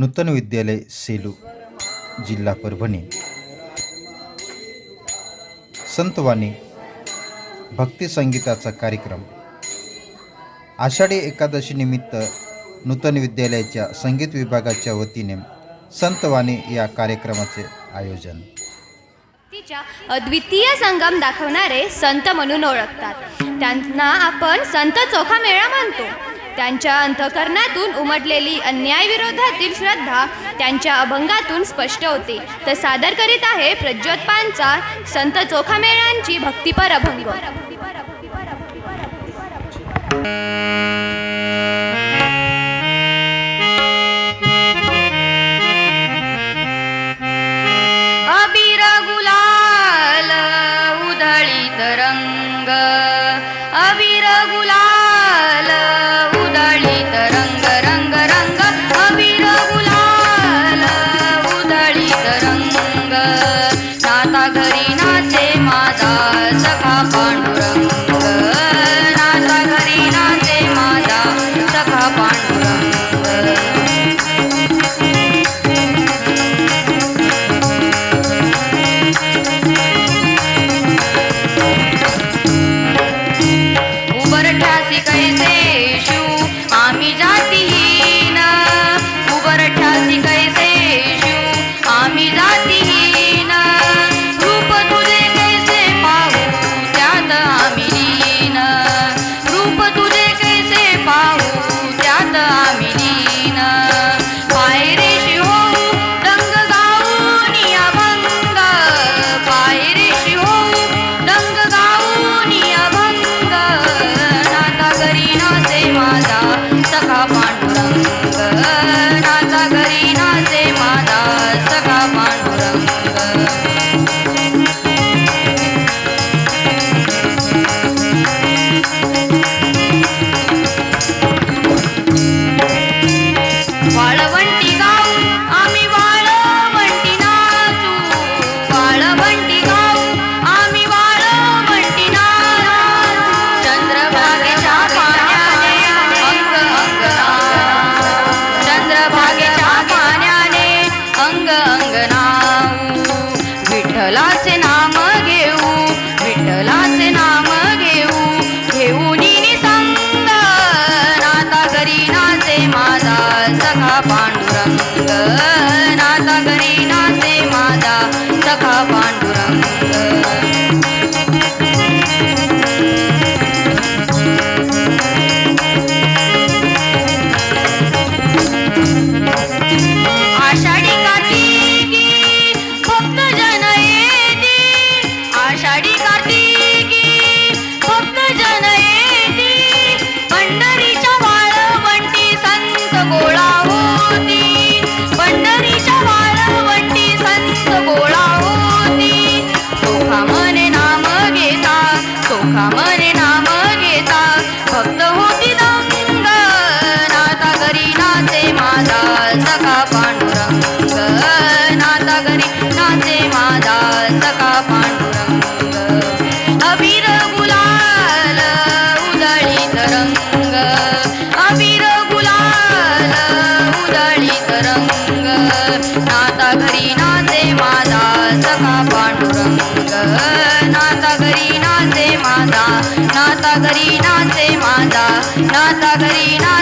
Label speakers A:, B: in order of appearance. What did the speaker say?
A: नूतन विद्यालय सेलू जिल्हा परभणी. संतवाणी भक्ती संगीताचा कार्यक्रम. आषाढी एकादशी निमित्त नूतन विद्यालयाच्या संगीत विभागाच्या वतीने संतवाणी या कार्यक्रमाचे आयोजन.
B: तिच्या अद्वितीय संगम दाखवणारे संत म्हणून ओळखतात. त्यांना आपण संत चोखा मेळा म्हणतो. त्यांच्या अंतःकरणातून उमटलेली अन्यायविरोधातील श्रद्धा त्यांच्या अभंगातून स्पष्ट होते. तर सादर करीत आहे प्रज्योतपांचा संत चोखामेळांची भक्तिपर अभंग. 맞아. नाऊ विठ्ठलाचे नाम घेऊ विठ्ठलाचे नाम घरी नाचे माझा नाता घरी ना